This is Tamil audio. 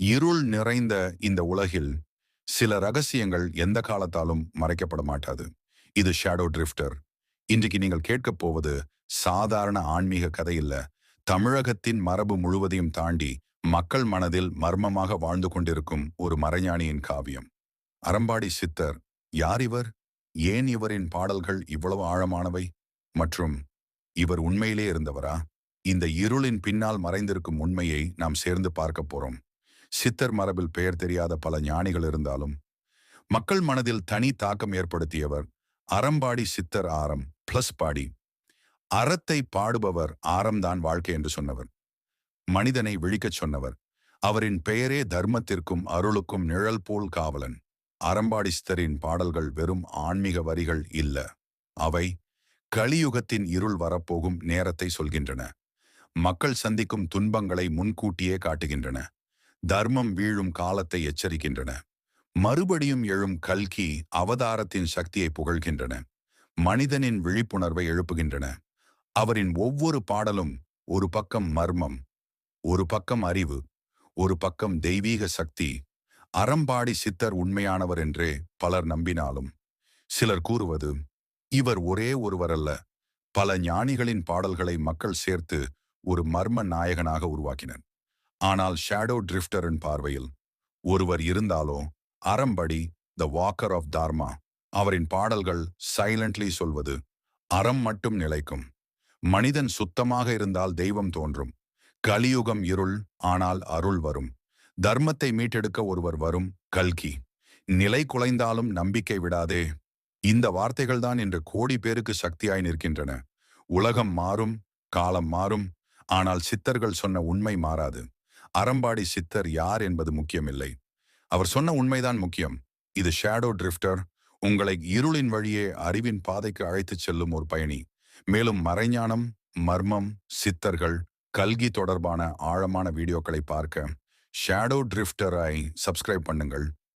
இருள் நிறைந்த இந்த உலகில் சில ரகசியங்கள் எந்த காலத்தாலும் மறைக்கப்பட மாட்டாது. இது ஷேடோ ட்ரிஃப்டர் இன்றைக்கு நீங்கள் கேட்கப் போவது சாதாரண ஆன்மீக கதை இல்ல. தமிழகத்தின் மரபு முழுவதையும் தாண்டி மக்கள் மனதில் மர்மமாக வாழ்ந்து கொண்டிருக்கும் ஒரு மறைஞானியின் காவியம். அறம்பாடி சித்தர் யார் இவர்? ஏன் இவரின் பாடல்கள் இவ்வளவு ஆழமானவை? மற்றும் இவர் உண்மையிலே இருந்தவரா? இந்த இருளின் பின்னால் மறைந்திருக்கும் உண்மையை நாம் சேர்ந்து பார்க்க போறோம். சித்தர் மரபில் பெயர் தெரியாத பல ஞானிகள் இருந்தாலும் மக்கள் மனதில் தனி தாக்கம் ஏற்படுத்தியவர் அறம்பாடி சித்தர் ஆரம் பிளஸ் பாடி. அறத்தை பாடுபவர் ஆரம்தான் வாழ்க்கை என்று சொன்னவர். மனிதனை விழிக்கச் சொன்னவர். அவரின் பெயரே தர்மத்திற்கும் அருளுக்கும் நிழல் போல் காவலன். அறம்பாடி சித்தரின் பாடல்கள் வெறும் ஆன்மீக வரிகள் இல்ல. அவை கலியுகத்தின் இருள் வரப்போகும் நேரத்தை சொல்கின்றன. மக்கள் சந்திக்கும் துன்பங்களை முன்கூட்டியே காட்டுகின்றன. தர்மம் வீழும் காலத்தை எச்சரிக்கின்றன. மறுபடியும் எழும் கல்கி அவதாரத்தின் சக்தியை புகழ்கின்றன. மனிதனின் விழிப்புணர்வை எழுப்புகின்றன. அவரின் ஒவ்வொரு பாடலும் ஒரு பக்கம் மர்மம் ஒரு பக்கம் அறிவு ஒரு பக்கம் தெய்வீக சக்தி. அறம்பாடி சித்தர் உண்மையானவர் என்றே பலர் நம்பினாலும் சிலர் கூறுவது இவர் ஒரே ஒருவர் அல்ல. பல ஞானிகளின் பாடல்களை மக்கள் சேர்த்து ஒரு மர்ம நாயகனாக உருவாக்கினர். ஆனால் ஷேடோ டிரிஃப்டரின் பார்வையில் ஒருவர் இருந்தாலோ அறம்படி த வாக்கர் ஆஃப் தார்மா அவரின் பாடல்கள் சைலண்ட்லி சொல்வது அறம் மட்டும் நிலைக்கும். மனிதன் சுத்தமாக இருந்தால் தெய்வம் தோன்றும். கலியுகம் இருள் ஆனால் அருள் வரும். தர்மத்தை மீட்டெடுக்க ஒருவர் வரும் கல்கி. நிலை குலைந்தாலும் நம்பிக்கை விடாதே. இந்த வார்த்தைகள்தான் இன்று கோடி பேருக்கு சக்தியாய் நிற்கின்றன. உலகம் மாறும் காலம் மாறும் ஆனால் சித்தர்கள் சொன்ன உண்மை மாறாது. அறம்பாடி சித்தர் யார் என்பது முக்கியமில்லை. அவர் சொன்ன உண்மைதான் முக்கியம். இது ஷேடோ டிரிஃப்டர். உங்களை இருளின் வழியே அறிவின் பாதைக்கு அழைத்துச் செல்லும் ஒரு பயணி. மேலும் மறைஞானம் மர்மம் சித்தர்கள் கல்கி தொடர்பான ஆழமான வீடியோக்களை பார்க்க ஷேடோ ட்ரிஃப்டரை சப்ஸ்கிரைப் பண்ணுங்கள்.